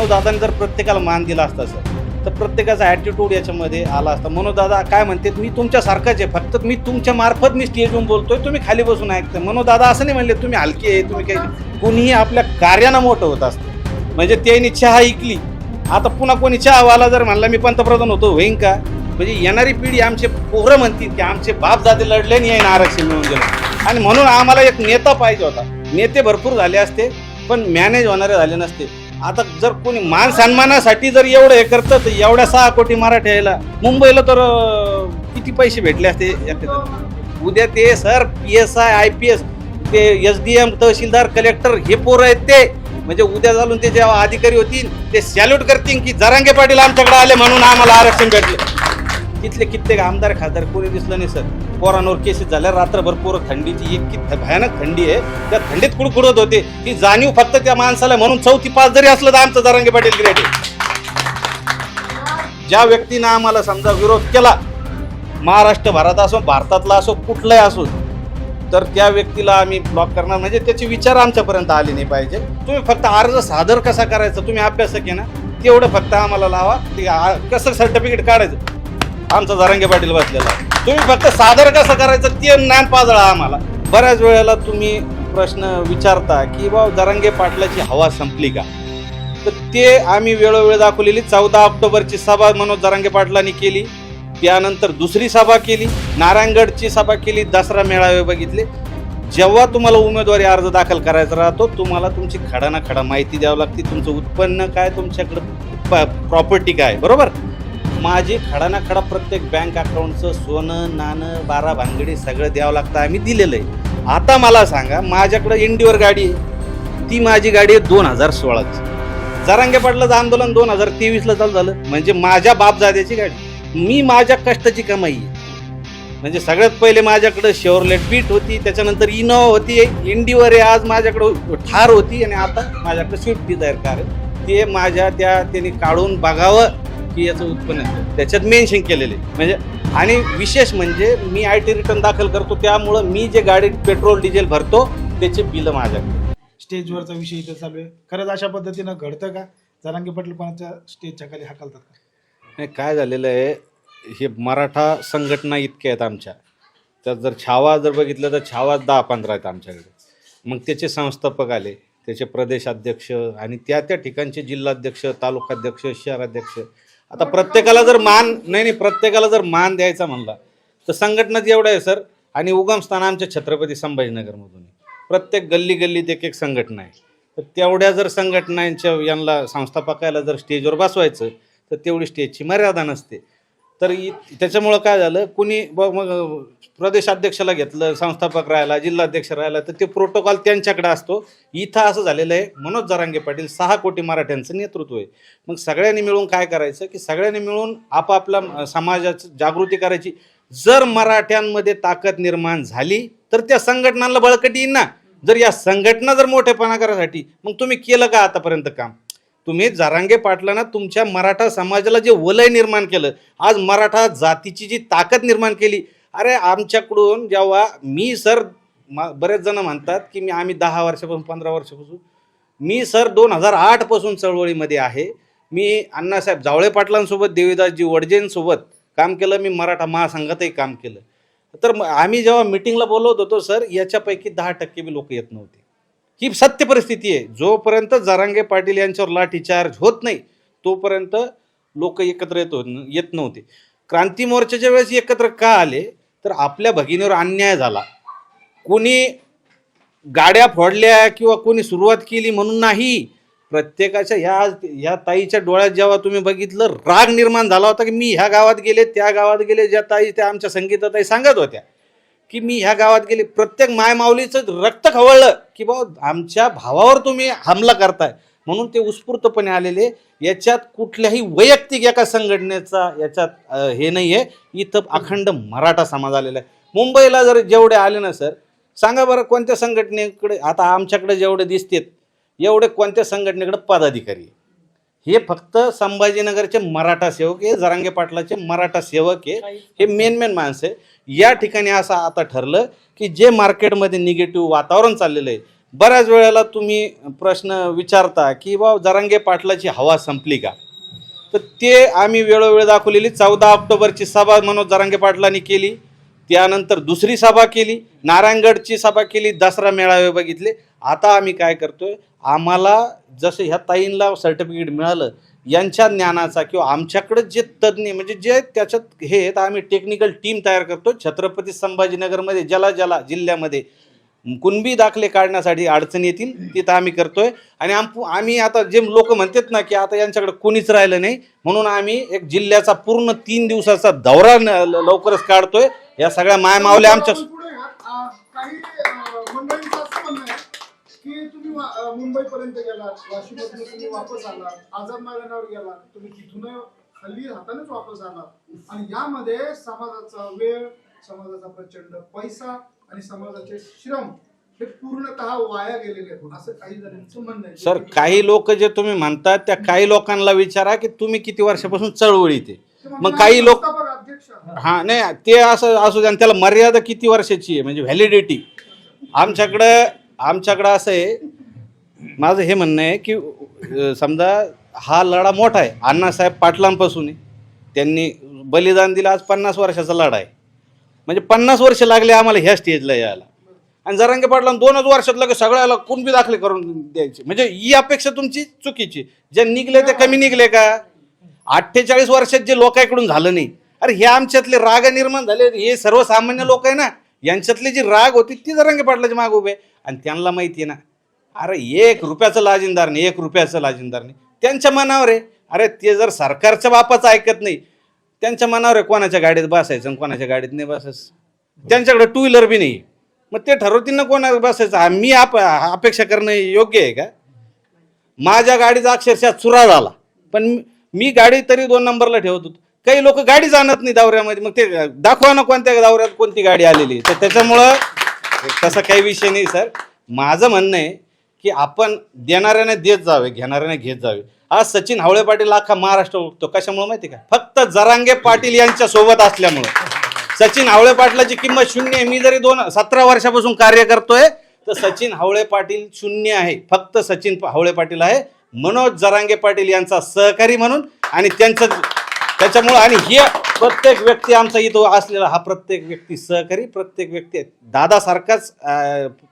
मनोदादांनी जर प्रत्येकाला मान दिला असता सर. तर प्रत्येकाचा ॲटिट्यूड याच्यामध्ये आला असता. मनोदादा काय म्हणते मी तुमच्यासारखाच आहे. फक्त मी तुमच्या मार्फत मी स्टेजवरून बोलतोय. तुम्ही खाली बसून ऐकताय. मनोदादा असं नाही म्हणले तुम्ही हलके आहे. तुम्ही काही कुणीही आपल्या कार्यानं मोठं होत असतं. म्हणजे त्यांनी चहा ऐकली. आता पुन्हा कोणी चहावाला जर म्हणला मी पंतप्रधान होतो. होईन का? म्हणजे येणारी पिढी आमचे पोरं म्हणतील की आमचे बाप दादे लढले आणि याने आरक्षण मिळून गेलं आणि म्हणून आम्हाला एक नेता पाहिजे होता. नेते भरपूर झाले असते पण मॅनेज होणारे झाले नसते. आता जर कोणी मान सन्मानासाठी जर एवढं हे करतं तर एवढ्या सहा कोटी मराठ्याला मुंबईला तर किती पैसे भेटले असते याच्यात? उद्या ते sir P S I I P S ते एस डी एम तहसीलदार कलेक्टर हे पोरं आहेत ते. म्हणजे उद्या चालून ते जेव्हा अधिकारी होतील ते सॅल्यूट करतील की जरांगे पाटील आमच्याकडे आले म्हणून आम्हाला आरक्षण भेटले. तिथले कित्येक आमदार खासदार कोणी दिसलं नाही सर. पोरांवर केसेस झाल्या रात्रभर पोरं थंडीची इतकी भयानक थंडी आहे. त्या थंडीत कुडकुडत होते. ती जाणीव फक्त त्या माणसाला म्हणून चौथी पाच जरी असलं तर आमचं जरांगे पाटील ग्रेट आहे. ज्या व्यक्तीनं आम्हाला समजा विरोध केला महाराष्ट्र भरात असो भारतातला असो कुठलाही असो तर त्या व्यक्तीला आम्ही ब्लॉक करणार. म्हणजे त्याचे विचार आमच्यापर्यंत आले नाही पाहिजे. तुम्ही फक्त अर्ज सादर कसा करायचा तुम्ही अभ्यासक आहे ना तेवढं फक्त आम्हाला लावा. ते कसं सर्टिफिकेट काढायचं? आमचा जरांगे पाटील बसलेला आहे. तुम्ही फक्त सादर कसं करायचं ते ज्ञान पाजळा आम्हाला. बऱ्याच वेळेला तुम्ही प्रश्न विचारता की बा जरांगे पाटलाची हवा संपली का? तर ते आम्ही वेळोवेळ दाखवलेली. चौदा ऑक्टोबरची सभा मनोज जरांगे पाटलांनी केली. त्यानंतर दुसरी सभा केली. नारायणगडची सभा केली. दसरा मेळावे बघितले. जेव्हा तुम्हाला उमेदवारी अर्ज दाखल करायचा राहतो तुम्हाला तुमची खडा ना खडा माहिती द्यावं लागते. तुमचं उत्पन्न काय तुमच्याकडं प्रॉपर्टी काय बरोबर? माझी खडा ना खडा प्रत्येक बँक अकाउंटचं सोनं नाणं बारा भानगडी सगळं द्यावं लागतं आम्ही दिलेलं आहे. आता मला सांगा माझ्याकडं इंडिवर गाडी आहे. ती माझी गाडी आहे दोन हजार सोळाची. जरांगे पाटलाचं आंदोलन दोन हजार तेवीसला चालू झालं. म्हणजे माझ्या बापजाद्याची गाडी. मी माझ्या कष्टाची कमाई आहे. म्हणजे सगळ्यात पहिले माझ्याकडं शेवरलेट बीट होती त्याच्यानंतर इनोवा होती इंडिवर आहे आज माझ्याकडं ठार होती आणि आता माझ्याकडं स्विफ्ट डिझायर कार आहे. ते माझ्या त्या त्यांनी काढून बघावं. की याचं उत्पन्न आहे. त्याच्यात मेन्शन केलेले म्हणजे आणि विशेष म्हणजे मी आय टी रिटर्न दाखल करतो त्यामुळं मी जे गाडीत पेट्रोल डिझेल भरतो त्याचे बिलं माझ्याकडे. स्टेजवरचा विषय इथं चालू आहे. खरंच अशा पद्धतीनं घडतं का? जरांगी पाटील कोणाच्या स्टेजच्या खाली हाकलतात का? नाही काय झालेलं आहे हे मराठा संघटना इतक्या आहेत आमच्या. त्यात जर छावा जर बघितलं तर छावा दहा पंधरा आहेत आमच्याकडे. मग त्याचे संस्थापक आले त्याचे प्रदेशाध्यक्ष आणि त्या त्या ठिकाणचे जिल्हाध्यक्ष तालुकाध्यक्ष शहराध्यक्ष आता प्रत्येकाला जर मान नाही नाही प्रत्येकाला जर मान द्यायचा म्हणला तर संघटनाच एवढं आहे सर. आणि उगमस्थान आमच्या छत्रपती संभाजीनगरमधून प्रत्येक गल्ली गल्लीत एक एक संघटना आहे. तर तेवढ्या जर संघटनांच्या यांना संस्थापकाला जर स्टेजवर बसवायचं तर तेवढी स्टेजची मर्यादा नसते. तर इ त्याच्यामुळं काय झालं कुणी ब मग प्रदेशाध्यक्षाला घेतलं संस्थापक राहिला जिल्हाध्यक्ष राहिला तर ते प्रोटोकॉल त्यांच्याकडे असतो. इथं असं झालेलं आहे मनोज जरांगे पाटील सहा कोटी मराठ्यांचं नेतृत्व आहे. मग सगळ्यांनी मिळून काय करायचं की सगळ्यांनी मिळून आपापल्या समाजाचं समाजाची जागृती करायची. जर मराठ्यांमध्ये ताकद निर्माण झाली तर त्या संघटनांना बळकटी येईन ना. जर या संघटना जर मोठेपणा करायसाठी मग तुम्ही केलं का आतापर्यंत काम? तुम्ही जारांगे पाटलांना तुमच्या मराठा समाजाला जे वलय निर्माण केलं आज मराठा जातीची जी ताकद निर्माण केली अरे आमच्याकडून जेव्हा मी सर बरेच जण म्हणतात की मी आम्ही दहा वर्षापासून पंधरा वर्षापासून मी सर दोन हजार आठपासून चळवळीमध्ये आहे. मी अण्णासाहेब जावळे पाटलांसोबत देवीदासजी वडजेंसोबत काम केलं मी मराठा महासंघातही काम केलं. तर आम्ही जेव्हा मिटिंगला बोलवत होतो सर याच्यापैकी दहा टक्के बी लोक येत नव्हते. ही सत्य परिस्थिती आहे. जोपर्यंत जारांगे पाटील यांच्यावर लाठीचार्ज होत नाही तोपर्यंत लोक एकत्र येत होत येत नव्हते. क्रांती मोर्चाच्या वेळेस एकत्र का आले? तर आपल्या भगिनीवर अन्याय झाला. कोणी गाड्या फोडल्या किंवा कोणी सुरुवात केली म्हणून नाही. प्रत्येकाच्या ह्या ह्या ताईच्या डोळ्यात जेव्हा तुम्ही बघितलं राग निर्माण झाला होता की मी ह्या गावात गेले त्या गावात गेले ज्या ताई त्या आमच्या संगीताताई सांगत होत्या. की मी ह्या गावात गेले. प्रत्येक मायमाऊलीचं रक्त खवळलं की बा आमच्या भावावर तुम्ही हमला करताय. म्हणून ते उत्स्फूर्तपणे आलेले. याच्यात कुठल्याही वैयक्तिक एका संघटनेचा याच्यात हे नाही आहे इथं अखंड मराठा समाज आलेला आहे. मुंबईला जर जेवढे आले ना सर सांगा बरं कोणत्या संघटनेकडे आता आमच्याकडे जेवढे दिसतेत एवढे कोणत्या संघटनेकडे पदाधिकारी आहे? हे फक्त संभाजीनगरचे मराठा सेवक आहे जरांगे पाटलाचे मराठा सेवक आहे. हे मेन मेन माणसं आहे. या ठिकाणी असं आता ठरलं की जे मार्केटमध्ये निगेटिव्ह वातावरण चाललेलं आहे बऱ्याच वेळेला तुम्ही प्रश्न विचारता की बा जरांगे पाटलाची हवा संपली का? तर ते आम्ही वेळोवेळी दाखवलेली. चौदा ऑक्टोबरची सभा मनोज जरांगे पाटलांनी केली. त्यानंतर दुसरी सभा केली. नारायणगडची सभा केली. दसरा मेळावे बघितले. आता आम्ही काय करतोय आम्हाला जसं ह्या ताईंना सर्टिफिकेट मिळालं यांच्या ज्ञानाचा किंवा आमच्याकडे जे तज्ज्ञ म्हणजे जे त्याच्यात हे आहेत आम्ही टेक्निकल टीम तयार करतो छत्रपती संभाजीनगरमध्ये ज्याला ज्याला जिल्ह्यामध्ये कुणबी दाखले काढण्यासाठी अडचणी येतील तिथं आम्ही करतोय. आणि आम आम्ही आता जे लोक म्हणतात ना की आता यांच्याकडे कोणीच राहिलं नाही म्हणून आम्ही एक जिल्ह्याचा पूर्ण तीन दिवसाचा दौरा न- ल- लवकरच काढतोय. या सगळ्या मायमावल्या आमच्या आपण पुढे घ्या. आ, काही अ, मंडळींचं असं म्हणणं आहे की तुम्ही वा- अ, मुंबईपर्यंत गेलात वाशीमधून तुम्ही वापस आलात आझाद मैदानावर गेलात तुम्ही तिथून खाली हातानेच वापस आलात. आणि यामध्ये समाजाचा वेळ समाजाचा प्रचंड पैसा आणि समाजाचे श्रम हे पूर्णतः वाया गेलेले असं काही जणांचं म्हणणं आहे. सर काही लोक जे तुम्ही म्हणतात त्या काही लोकांना विचारा की तुम्ही किती वर्षापासून चळवळीत आहे मग काही लोक. हा नाही ते असं असू द्या आणि त्याला मर्यादा किती वर्षाची आहे म्हणजे व्हॅलिडिटी आमच्याकडं आमच्याकडं असं आहे माझं हे म्हणणं आहे की समजा हा लढा मोठा आहे. अण्णासाहेब पाटलांपासून आहे त्यांनी बलिदान दिलं. आज पन्नास वर्षाचा लढा आहे. म्हणजे पन्नास वर्ष लागले आम्हाला ह्या स्टेजला यायला. आणि जरांगे पाटला दोनच वर्षात लगेच सगळ्याला कुणबी दाखले करून द्यायचे. म्हणजे ही अपेक्षा तुमची चुकीची. जे निघले ते कमी निघले का? अठ्ठेचाळीस वर्षात जे लोकांकडून झालं नाही. अरे हे आमच्यातले राग निर्माण झाले. हे सर्वसामान्य लोक आहे ना यांच्यातली जी राग होती ती जरांगे पाटलाच्या माग उभे आहे. आणि त्यांना माहिती आहे ना अरे एक रुपयाचं लाजिंदार नाही एक रुपयाचं लाजिंदार नाही. त्यांच्या मनावर आहे. अरे ते जर सरकारच्या बापाचं ऐकत नाही त्यांच्या मनावर आहे कोणाच्या गाडीत बसायचं आणि कोणाच्या गाडीत नाही बसायचं. त्यांच्याकडे टू व्हीलर बी नाही. मग ते ठरवतील ना कोणा बसायचं. मी आप अपेक्षा करणं योग्य आहे का? माझ्या गाडीचा अक्षरशः चुरा झाला. पण मी- गाडी तरी दोन नंबरला ठेवत होतो. काही लोक गाडी जाणत नाही दौऱ्यामध्ये. मग ते दाखवा ना कोणत्या दौऱ्यात कोणती गाडी आलेली तर त्याच्यामुळं तसा काही विषय नाही सर. माझं म्हणणं आहे की आपण देणाऱ्याने देत जावे घेणाऱ्याने घेत जावे. आज सचिन हावळे पाटील अख्खा महाराष्ट्र ओळखतो कशामुळे माहिती आहे का? फक्त जरांगे पाटील यांच्या सोबत असल्यामुळं. सचिन हावळे पाटलाची किंमत शून्य आहे. मी जरी दोन सतरा वर्षापासून कार्य करतोय तर सचिन हावळे पाटील शून्य आहे. फक्त सचिन हावळे पाटील आहे. मनोज जरांगे पाटील यांचा सहकारी म्हणून आणि त्यांचं त्याच्यामुळं आणि हे प्रत्येक व्यक्ती आमचा इथं असलेला हा प्रत्येक व्यक्ती सहकारी प्रत्येक व्यक्ती दादासारखाच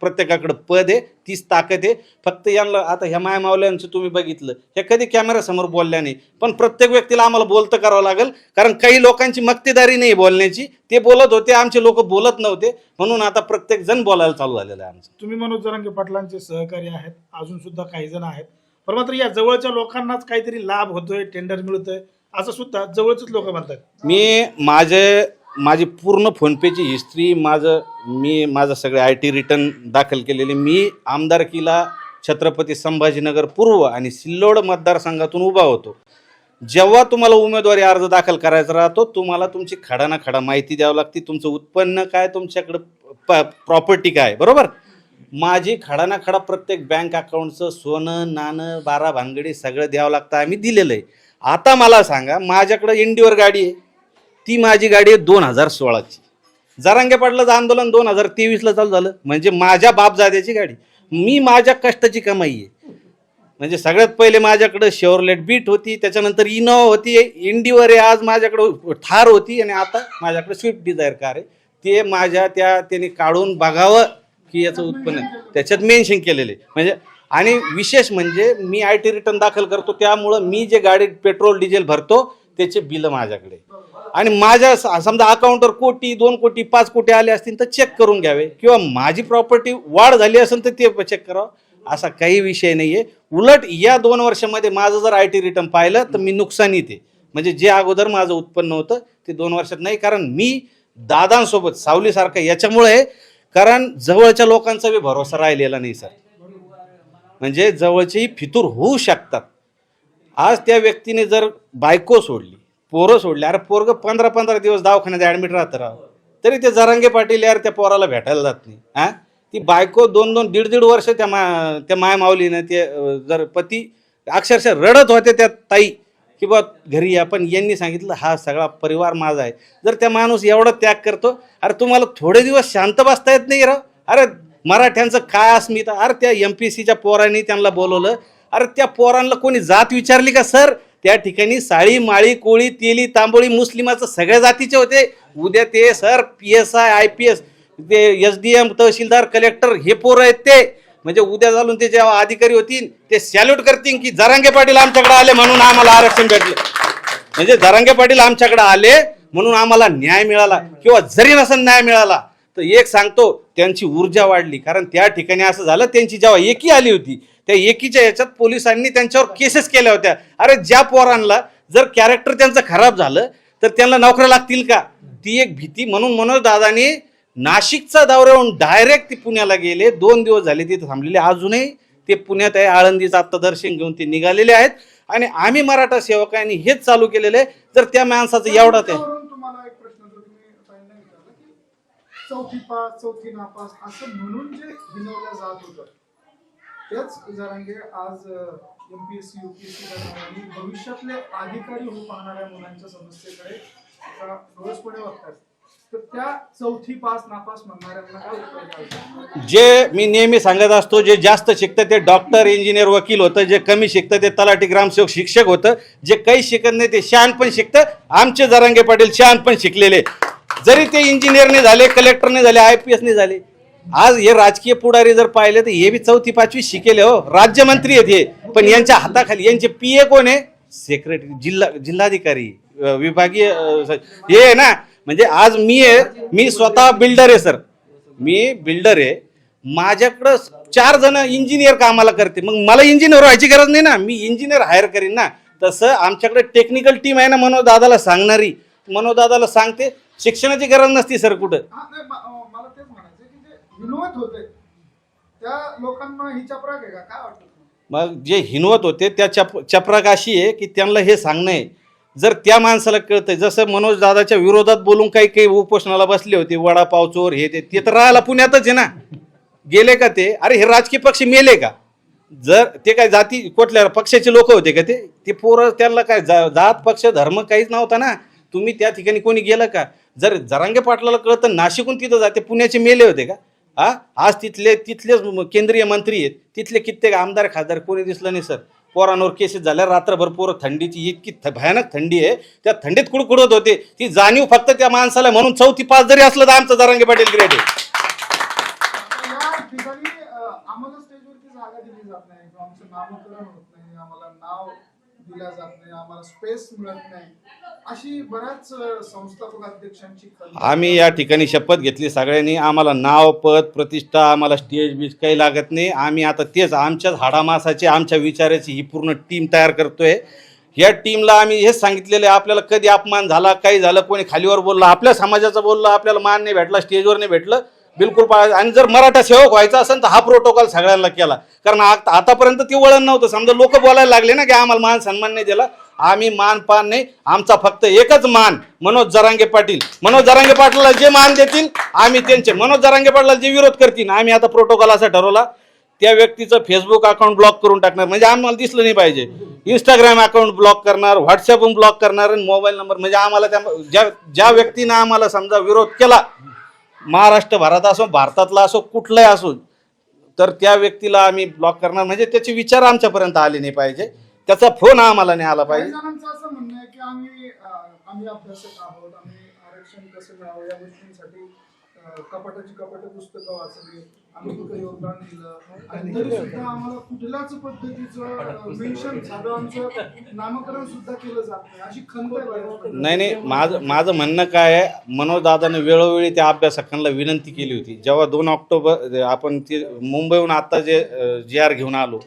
प्रत्येकाकडं पद आहे तीच ताकद आहे. फक्त यांना आता ह्या माया मावल्यांचं तुम्ही बघितलं हे कधी कॅमेऱ्यासमोर बोलल्या नाही. पण प्रत्येक व्यक्तीला आम्हाला बोलतं करावं लागेल कारण काही लोकांची मक्तेदारी नाही बोलण्याची. ते बोलत होते आमचे लोक बोलत नव्हते. म्हणून आता प्रत्येक जण बोलायला चालू झालेलं आहे आमचं. तुम्ही मनोज जरांगे पाटलांचे सहकारी आहेत अजून सुद्धा काही जण आहेत. पण मात्र या जवळच्या लोकांनाच काहीतरी लाभ होतोय टेंडर मिळतोय. असं सुद्धा जवळच लोक म्हणतात. मी माझे माझी पूर्ण फोनपेची हिस्ट्री माझं मी माझं सगळे आय टी रिटर्न दाखल केलेले मी आमदारकीला छत्रपती संभाजीनगर पूर्व आणि सिल्लोड मतदारसंघातून उभा होतो. जेव्हा तुम्हाला उमेदवारी अर्ज दाखल करायचा राहतो तुम्हाला तुमची खडा ना खडा माहिती द्यावं लागते तुमचं उत्पन्न काय तुमच्याकडं प प्रॉपर्टी काय बरोबर? माझी खडा ना खडा प्रत्येक बँक अकाउंटचं सोनं नाणं बारा भानगडी सगळं द्यावं लागतं आम्ही दिलेलं आहे. आता मला सांगा माझ्याकडं इंडिवर गाडी आहे. ती माझी गाडी आहे दोन हजार सोळाची. जरांगे पाटलाचं आंदोलन दोन हजार तेवीसला चालू झालं. म्हणजे माझ्या बापजाद्याची गाडी. मी माझ्या कष्टाची कमाई आहे. म्हणजे सगळ्यात पहिले माझ्याकडं शेवरलेट बीट होती त्याच्यानंतर इनोवा होती इंडिवर आहे आज माझ्याकडं थार होती आणि आता माझ्याकडे स्विफ्ट डिझायर कार आहे. ते माझ्या त्या त्याने काढून बघावं की याचं उत्पन्न आहे. त्याच्यात मेन्शन केलेले म्हणजे आणि विशेष म्हणजे मी आय टी रिटर्न दाखल करतो त्यामुळं मी जे गाडीत पेट्रोल डिझेल भरतो त्याचे बिलं माझ्याकडे. आणि माझ्या समजा अकाउंटवर कोटी दोन कोटी पाच कोटी आले असतील तर चेक करून घ्यावे. किंवा माझी प्रॉपर्टी वाढ झाली असेल तर ते चेक करावं. असा काही विषय नाही आहे उलट या दोन वर्षामध्ये माझं जर आय टी रिटर्न पाहिलं तर मी नुकसानीत आहे म्हणजे जे अगोदर माझं उत्पन्न होतं ते दोन वर्षात नाही. कारण मी दादांसोबत सावलीसारखं याच्यामुळे कारण जवळच्या लोकांचा बी भरोसा राहिलेला नाही सर. म्हणजे जवळचेही फितूर होऊ शकतात. आज त्या व्यक्तीने जर बायको सोडली पोरं सोडली अरे पोरगं पंधरा पंधरा दिवस दवाखान्यात ॲडमिट राहतं राव. तरी ते जरांगे पाटील यार त्या पोराला भेटायला जात नाही. हा ती बायको दोन दोन दीड दीड वर्ष त्या मा त्या माय माऊलीनं ते जर पती अक्षरशः रडत होते त्या ताई की बा घरी या. पण यांनी सांगितलं हा सगळा परिवार माझा आहे. जर त्या माणूस एवढा त्याग करतो अरे तुम्हाला थोडे दिवस शांत बसता येत नाही राव. अरे मराठ्यांचं काय अस्मिता अरे त्या एम पी सीच्या पोरांनी त्यांना बोलवलं. अरे त्या पोरांना कोणी जात विचारली का सर? त्या ठिकाणी साळी माळी कोळी तेली तांबोळी मुस्लिमाचं सगळ्या जातीचे होते. उद्या ते sir P S I I P S ते एस डी एम तहसीलदार कलेक्टर हे पोरं आहेत ते. म्हणजे उद्या चालून ते जेव्हा अधिकारी होतील ते सॅल्यूट करतील की जरांगे पाटील आमच्याकडे आले म्हणून आम्हाला आरक्षण भेटले. म्हणजे जरांगे पाटील आमच्याकडे आले म्हणून आम्हाला न्याय मिळाला किंवा जरी नसेल न्याय मिळाला तर एक सांगतो त्यांची ऊर्जा वाढली. कारण त्या ठिकाणी असं झालं त्यांची जेव्हा एकी आली होती त्या एकीच्या याच्यात पोलिसांनी त्यांच्यावर केसेस केल्या होत्या. अरे ज्या पोरांना जर कॅरेक्टर त्यांचं खराब झालं तर त्यांना नोकऱ्या लागतील का? ती एक भीती म्हणून मनोज दादानी नाशिकचा दौऱ्याहून डायरेक्ट ते पुण्याला गेले. दोन दिवस झाले तिथे थांबलेले. अजूनही ते पुण्यात आहे. आळंदीचं आत्ता दर्शन घेऊन ते निघालेले आहेत. आणि आम्ही मराठा सेवकांनी हेच चालू केलेलं आहे. जर त्या माणसाचं एवढा ते त्यावरून तुम्हाला एक प्रश्न जो तुम्ही पहिल्यांदा विचारला की चौथी पास चौथी नापास असं म्हणून जे हिनवल्या जात होतं. तेच जरांगे आज M P S C U MPSC UPSC आणि भविष्यातले अधिकारी होऊ पाहणाऱ्या मुलांच्या समस्येकडे एका डोळसपणे बघतात तर त्या चौथी पास नापास म्हणणाऱ्यांना काय उत्तर द्यायचं जे मी नेहमी सांगत असतो जे जास्त शिकतं ते डॉक्टर इंजिनियर वकील होतं जे कमी शिकतं ते तलाठी ग्रामसेवक शिक्षक होतं जे काही शिकत नाही ते शहाण पण शिकतं. आमचे जरांगे पाटील शहाण पण शिकलेले. जरी ते इंजिनियरने झाले कलेक्टरने झाले आय पी एसने झाले आज हे राजकीय पुढारी जर पाहिले तर हे बी चौथी पाचवी शिकेले हो. राज्यमंत्री आहेत हे. पण यांच्या हाताखाली यांचे पी ए कोण आहे? सेक्रेटरी जिल्हा जिल्हाधिकारी विभागीय हे आहे ना. म्हणजे आज मी आहे मी स्वतः बिल्डर आहे सर मी बिल्डर आहे. माझ्याकडं चार जण इंजिनियर कामाला करते. मग मला इंजिनियर व्हायची गरज नाही ना. मी इंजिनियर हायर करीन ना. तसं आमच्याकडे टेक्निकल टीम आहे ना मनोज दादाला सांगणारी. मनोज दादाला सांगते शिक्षणाची गरज नसती सर कुठं? नाही म- अं, मला तेच म्हणायचं की जे विनोद होते त्या लोकांना ही चपराक आहे का? काय वाटतं तुम्हाला? मग जे हिनवत होते त्या चप चपराक अशी आहे की त्यांना हे सांगणं आहे. जर त्या माणसाला कळतंय जसं मनोज दादाच्या विरोधात बोलून काही काही उपोषणाला बसले होते वडापाव चोर हे ते ते तर राहायला पुण्यातच आहे ना. गेले का ते? अरे हे राजकीय पक्ष मेले का? जर ते काय जाती कुठल्या पक्षाचे लोक होते का ते? ते पोरं त्यांना काय जा- जात पक्ष धर्म काहीच नव्हता ना. तुम्ही त्या ठिकाणी कोणी गेलं का? जर जरांगे पाटलाला कळतं नाशिकहून तिथं जाते पुण्याचे मेले होते का? हा? आज तिथले तिथलेच केंद्रीय मंत्री आहेत. तिथले कित्येक आमदार खासदार कोणी दिसलं नाही सर. पोरांवर केसेस झाल्या रात्रभर पोरं थंडीची इतकी थ- भयानक थंडी आहे. त्या थंडीत कुडकुडत होते. ती जाणीव फक्त त्या माणसाला म्हणून चौथी पाच जरी असलं तर आमचं जरांगे पाटील ग्रेड आहे. आम्हाला स्टेजवरती जागा दिली जात नाही. आमचं नामकरण होत नाही. आम्हाला नाव दिला जात नाही आम्हाला स्पेस मिळत नाही. अशी बऱ्याच संस्थापक अध्यक्षांची आम्ही या ठिकाणी शपथ घेतली सगळ्यांनी. आम्हाला नाव पद प्रतिष्ठा आम्हाला स्टेज बीज काही लागत नाही. आम्ही आता तेच आमच्याच हाडामासाची आमच्या विचाराची ही पूर्ण टीम तयार करतोय. या टीमला आम्ही हेच सांगितलेलं आहे आपल्याला कधी अपमान झाला काही झालं कोणी खालीवर बोललं आपल्या समाजाचं बोललं आपल्याला मान नाही भेटला स्टेजवर नाही भेटलं. बिलकुल पाळायचं. आणि जर मराठा सेवक व्हायचा असेल तर हा प्रोटोकॉल सगळ्यांना केला. कारण आता आतापर्यंत ते वळण नव्हतं. समजा लोक बोलायला लागले ना की आम्हाला मान सन्मान नाही दिला. आम्ही मान पान नाही. आमचा फक्त एकच मान मनोज जरांगे पाटील. मनोज जरांगे पाटलाला जे मान देतील आम्ही त्यांचे. मनोज जरांगे पाटलाला जे विरोध करतील आम्ही आता प्रोटोकॉल असा ठरवला. त्या व्यक्तीचं फेसबुक अकाउंट ब्लॉक करून टाकणार. म्हणजे आम्हाला दिसलं नाही पाहिजे. इंस्टाग्राम अकाउंट ब्लॉक करणार व्हॉट्सअपहून ब्लॉक करणार आणि मोबाईल नंबर म्हणजे आम्हाला त्या ज्या ज्या व्यक्तीनं आम्हाला समजा विरोध केला महाराष्ट्रभरात असो भारतातला असो कुठलाही असो तर त्या व्यक्तीला आम्ही ब्लॉक करणार. म्हणजे त्याचे विचार आमच्यापर्यंत आले नाही पाहिजे. त्याचा फोन आम्हाला नाही आला पाहिजे. आम्ही आरक्षण कसं मिळावं या गोष्टींसाठी कपाटाची कपाट पुस्तकं वाचली. आम्ही तिथं योगदान दिलं? आणि तरी सुद्धा आम्हाला कुठल्याच पद्धतीचं मेन्शन झालं आमचं नामकरण सुद्धा केलं जात नाही. अशी खंत आहे नाही नाही माझं माझं म्हणणं काय आहे मनोज दादाने वेळोवेळी त्या अभ्यासकांना विनंती केली होती. जेव्हा दोन ऑक्टोबर आपण ती मुंबईहून आत्ता जे जी आर घेऊन आलो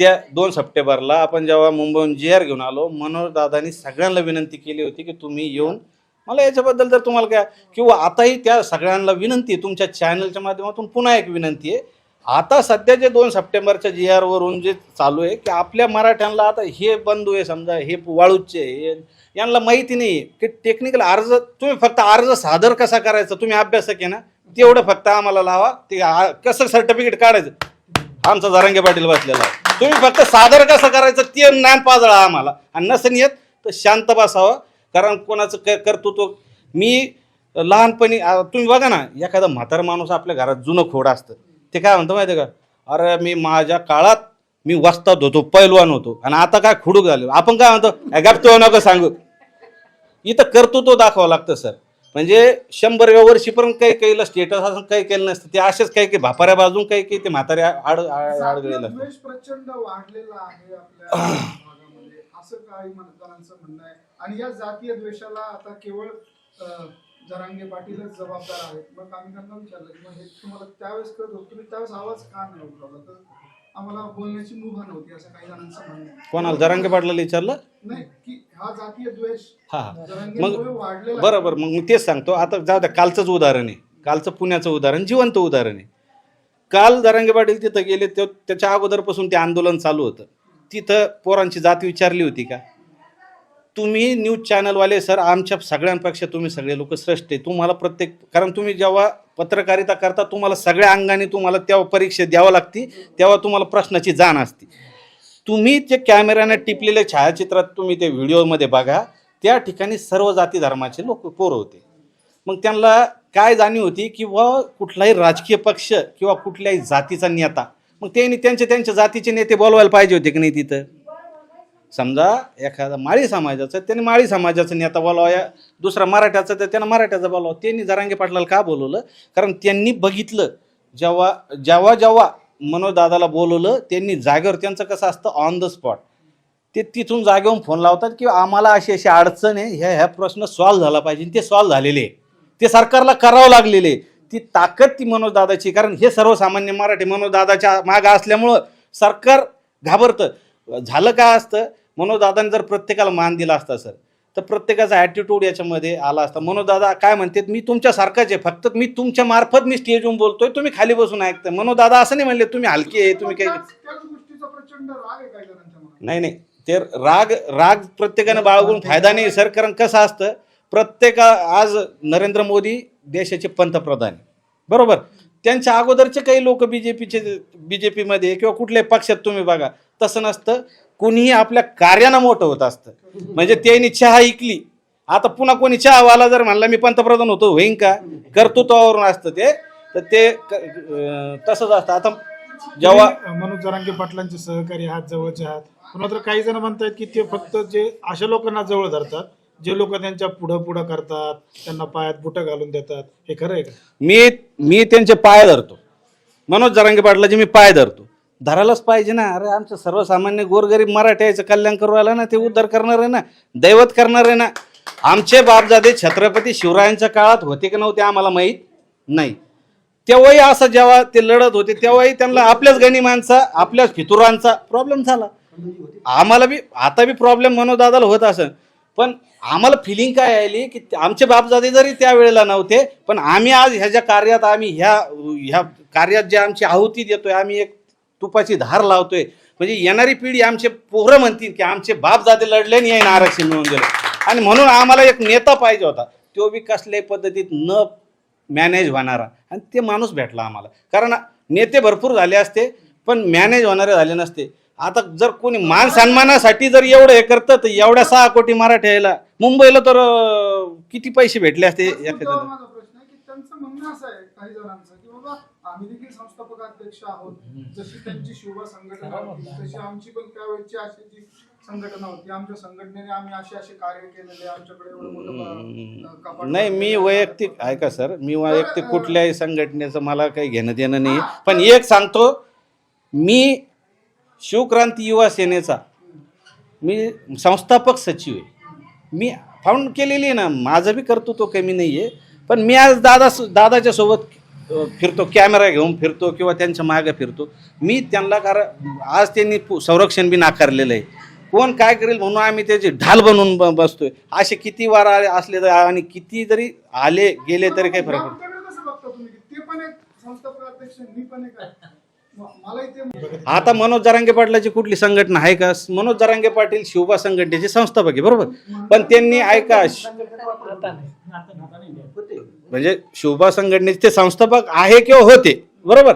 त्या दोन सप्टेंबरला आपण जेव्हा मुंबईहून जी आर घेऊन आलो मनोज दादानी सगळ्यांना विनंती केली होती की तुम्ही येऊन मला याच्याबद्दल जर तुम्हाला काय किंवा आताही त्या सगळ्यांना विनंती आहे तुमच्या चॅनलच्या माध्यमातून पुन्हा एक विनंती आहे. आता सध्या जे दोन सप्टेंबरच्या जी आरवरून जे चालू आहे की आपल्या मराठ्यांना आता हे बंधू आहे समजा हे वाळूचे हे यांना माहिती नाही की टेक्निकल अर्ज तुम्ही फक्त अर्ज सादर कसा करायचा तुम्ही अभ्यासक आहे ना तेवढं फक्त आम्हाला लावा ते कसं सर्टिफिकेट काढायचं? आमचा जरांगे पाटील बसलेला तुम्ही फक्त सादर कसं करायचं ते ज्ञान पाजळा आम्हाला. आणि नसेन येत तर शांत बसावं. कारण कोणाचं क कर्तृत्व? मी लहानपणी तुम्ही बघा ना एखादा म्हातारा माणूस आपल्या घरात जुनं खोड असतं. ते काय म्हणतो माहिती का? अरे मी माझ्या काळात मी वस्तात होतो पैलवान होतो. आणि आता काय खुडूक झालो. आपण काय म्हणतो गप तो नको सांगू. इथं कर्तृत्व दाखवावं लागतं सर. म्हणजे शंभर वर्षीपर्यंत काही काहीला स्टेटस असं काही केलं नसतं. ते असेच काही काही भापाऱ्या बाजून काही काही ते म्हाताऱ्या आड आड- जातीय असतं प्रचंड वाढलेला आहे आपल्या असं काही मतदारांचं म्हणणं आहे? आणि या जातीय द्वेषाला आता केवळ जरांगे पाटीलच जबाबदार आहेत. मग आम्ही त्यांना विचारलं की मग हे तुम्हाला त्यावेळेस कळत होतं तुम्ही त्यावेळेस आवाज का नाही उठवला? तर आम्हाला बोलण्याची मुभा नव्हती असं काही जणांचं म्हणणं आहे. कोणाला? जरांगे पाटलाला विचारलं? नाही की हा जातीय द्वेष हा हा. जरांगेमुळे वाढलेला आहे. बरोबर मग मी तेच सांगतो. आता जाऊ द्या कालचंच उदाहरण आहे. कालचं पुण्याचं उदाहरण जिवंत उदाहरण आहे. काल दरांगे पाटील तिथं गेले ते त्याच्या अगोदरपासून ते आंदोलन चालू होतं. तिथं पोरांची जात विचारली होती का? तुम्ही न्यूज चॅनलवाले सर आमच्या सगळ्यांपेक्षा तुम्ही सगळे लोक श्रेष्ठ आहे. तुम्हाला प्रत्येक कारण तुम्ही जेव्हा पत्रकारिता करता तुम्हाला सगळ्या अंगाने तुम्हाला तेव्हा परीक्षा द्यावं लागते तेव्हा तुम्हाला प्रश्नाची जाण असते. तुम्ही जे कॅमेऱ्याने टिपलेल्या छायाचित्रात तुम्ही ते व्हिडिओमध्ये बघा त्या ठिकाणी सर्व जाती धर्माचे लोक पोरं होते. मग त्यांना काय जाणीव होती की व कुठलाही राजकीय पक्ष किंवा कुठल्याही जातीचा नेता. मग त्यांनी त्यांचे त्यांच्या जातीचे नेते बोलवायला पाहिजे होते की नाही तिथं? समजा एखादा माळी समाजाचा त्याने माळी समाजाचा नेता बोलावा या दुसरा मराठ्याचा तर त्यानं मराठ्याचा बोलावा. त्यांनी जरांगे पाटलाला का बोलवलं? कारण त्यांनी बघितलं जेव्हा जेव्हा जेव्हा मनोजदादाला बोलवलं त्यांनी जागेवर त्यांचं कसं असतं? ऑन द स्पॉट ते तिथून जागेवरून फोन लावतात की आम्हाला अशी अशी अडचण आहे ह्या ह्या प्रश्न सॉल्व्ह झाला पाहिजे ते सॉल्व्ह झालेले आहे. ते सरकारला करावं लागलेले आहे. ती ताकद ती मनोजदादाची कारण हे सर्वसामान्य मराठी मनोजदादाच्या मागं असल्यामुळं सरकार घाबरतं. झालं काय असतं? मनोजदादाने जर प्रत्येकाला मान दिला असता सर तर प्रत्येकाचा ॲटिट्यूड याच्यामध्ये आला असता. मनोजदादा काय म्हणते मी तुमच्यासारखाच आहे फक्त मी तुमच्या मार्फत मी स्टेजवरून बोलतोय तुम्ही खाली बसून ऐकताय. मनोजदादा असं नाही म्हणले तुम्ही हलके आहे तुम्ही काही नाही नाही. ते राग राग प्रत्येकानं बाळगून फायदा नाही. सर कारण कसं असतं प्रत्येका आज नरेंद्र मोदी देशाचे पंतप्रधान. बरोबर? त्यांच्या अगोदरचे काही लोक बी जे पीचे बी जे पीमध्ये किंवा कुठल्याही पक्षात तुम्ही बघा तसं नसतं. कुणीही आपल्या कार्यानं मोठं होत असतं. म्हणजे त्यांनी चहा ऐकली आता पुन्हा कोणी चहावाला जर म्हणला मी पंतप्रधान होतो होईन का? कर्तृत्वावरून असतं ते. तर ते तसंच असतं. आता जेव्हा मनोज जरांगे पाटलांचे सहकारी आहात जवळचे आहात. पण मात्र काही जण म्हणतात की ते फक्त जे अशा लोकांना जवळ धरतात जे लोक त्यांच्या पुढं पुढं करतात त्यांना पायात बुटं घालून देतात. हे खरं आहे का? मी मी त्यांचे पाय धरतो. मनोज जरांगे पाटलाचे मी पाय धरतो. धरायलाच पाहिजे ना. अरे आमचं सर्वसामान्य गोरगरीब मराठ्याचं कल्याण करू आला ना ते उद्धार करणार आहे ना दैवत करणार आहे ना. आमचे बापजादे छत्रपती शिवरायांच्या काळात होते की नव्हते आम्हाला माहीत नाही. तेव्हाही असं जेव्हा ते लढत होते तेव्हाही त्यांना आपल्याच गणिमांचा आपल्याच फितुरांचा प्रॉब्लेम झाला. आम्हाला बी आता बी प्रॉब्लेम मनोदादाला होत असं. पण आम्हाला फिलिंग काय आली की आमचे बापजादे जरी त्या वेळेला नव्हते पण आम्ही आज ह्याच्या कार्यात आम्ही ह्या ह्या कार्यात जे आमची आहुती देतोय आम्ही एक तुपाची धार लावतोय. म्हणजे येणारी पिढी आमचे पोरं म्हणतील की आमचे बापजादे लढले आणि याने आरक्षण मिळवून दिलं. आणि म्हणून आम्हाला एक नेता पाहिजे होता. तो बी कसल्याही पद्धतीत न मॅनेज होणारा. आणि ते माणूस भेटला आम्हाला. कारण नेते भरपूर झाले असते पण मॅनेज होणारे झाले नसते. आता जर कोणी मान सन्मानासाठी जर एवढं हे करतं तर एवढ्या सहा कोटी मराठ्याला मुंबईला तर किती पैसे भेटले असते एखाद्याला? त्यांचं म्हणणं असं आहे काही जणांचं. आम्ही देखील संस्थापक अध्यक्ष आहोत. जशी त्यांची शिवभा संघटना होती तशी आमची पण त्यावेळची अशी जी संघटना होती आमच्या संघटनेने आम्ही असे असे कार्य केलेले आमच्याकडे एवढं मोठं अं, कपाट नाही मी आहे. वैयक्तिक ऐका सर मी वैयक्तिक कुठल्याही संघटनेचं मला काही घेणं देणं नाही. पण एक सांगतो मी शिवक्रांती युवा सेनेचा. मी संस्थापक सचिव आहे. मी फाउंड केलेली आहे ना माझं बी कर्तृत्व कमी नाही आहे पण मी आज दादा दादाच्या सोबत फिरतो कॅमेरा घेऊन फिरतो किंवा त्यांच्या मागे फिरतो. मी त्यांना कारण आज त्यांनी संरक्षण बी नाकारलेलं आहे. कोण काय करेल म्हणून आम्ही त्याचे ढाल बनवून ब- बसतोय. असे किती वार आले असले तर आणि किती जरी आले गेले तरी काही फरक पडत आता मनोज जरांगे पाटलाची कुठली संघटना आहे का? मनोज जरांगे पाटील शिवबा संघटनेचे संस्थापक आहे बरोबर? पण त्यांनी ऐका म्हणजे शोभा संघटनेचे ते संस्थापक आहे किंवा होते बरोबर?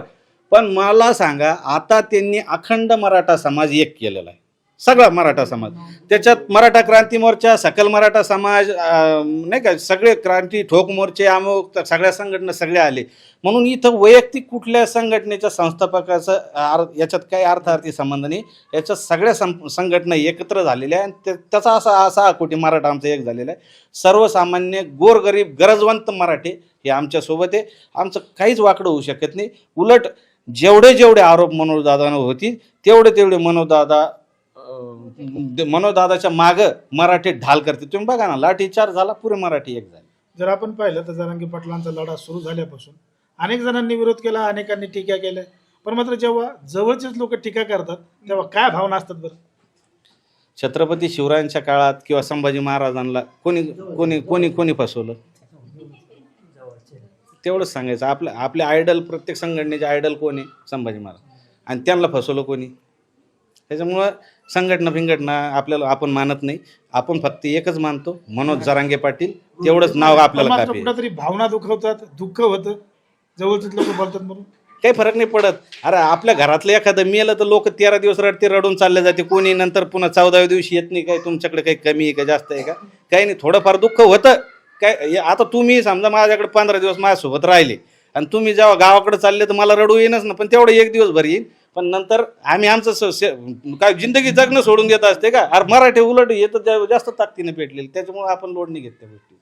पण मला सांगा आता त्यांनी अखंड मराठा समाज एक केलेला आहे. सगळा मराठा समाज. त्याच्यात मराठा क्रांती मोर्चा सकल मराठा समाज नाही का सगळे क्रांती ठोक मोर्चे अमुक सगळ्या संघटना सगळ्या आले. म्हणून इथं वैयक्तिक कुठल्या संघटनेच्या संस्थापकाचं आर याच्यात काही अर्थार्थी संबंध नाही. याच्यात सगळ्या सं संघटना एकत्र झालेल्या आहे आणि त्या- त्याचा असा असा कोटी मराठा आमचा एक झालेला आहे. सर्वसामान्य गोरगरीब गरजवंत मराठे हे आमच्यासोबत आहे. आमचं काहीच वाकडं होऊ शकत नाही. उलट जेवढे जेवढे आरोप मनोजदादांवर होतील तेवढे तेवढे मनोजदादा अं, मनोजदादाच्या मागं मराठी ढाल करते. तुम्ही बघा ना लाठीचार झाला पुरे मराठी एक झाले. जर आपण पाहिलं तर जरांगी पाटलांचा लढा सुरू झाल्यापासून अनेक जणांनी विरोध केला अनेकांनी टीका केल्या. पण मात्र जेव्हा जवळचेच लोक टीका करतात तेव्हा काय भावना असतात बरं? छत्रपती शिवरायांच्या काळात किंवा संभाजी महाराजांना कोणी कोणी कोणी कोणी फसवलं? तेवढंच सांगायचं. आपलं आपले आयडल प्रत्येक संघटनेचे आयडल कोणी संभाजी महाराज. आणि त्यांना फसवलं कोणी? त्याच्यामुळं संघटना फिंगटना आपल्याला आपण मानत नाही. आपण फक्त एकच मानतो मनोज जरांगे पाटील तेवढंच नाव आपल्याला मात्र कुठेतरी भावना दुखवतात दुःख होतं. जवळचेच लोक बोलतात म्हणून. काही फरक नाही पडत. अरे आपल्या घरातलं एखादं मेलं तर लोक तेरा दिवस रडते रडून चालले जाते. कोणी नंतर पुन्हा चौदाव्या दिवशी येत नाही. काय तुमच्याकडे काही कमी आहे का जास्त आहे का? काही नाही. थोडंफार दुःख होतं. काय हे आता तुम्ही समजा माझ्याकडे पंधरा दिवस माझ्यासोबत राहिले. आणि तुम्ही जेव्हा गावाकडे चालले तर मला रडू येईनच ना. पण तेवढं एक दिवस भर येईल पण नंतर आम्ही आमचं स- से- काय जिंदगी जगणं सोडून देत असते का? अरे मराठी उलट येतं जास्त ताकदीने पेटलेली त्याच्यामुळे आपण लोड नाही घेत त्या गोष्टी.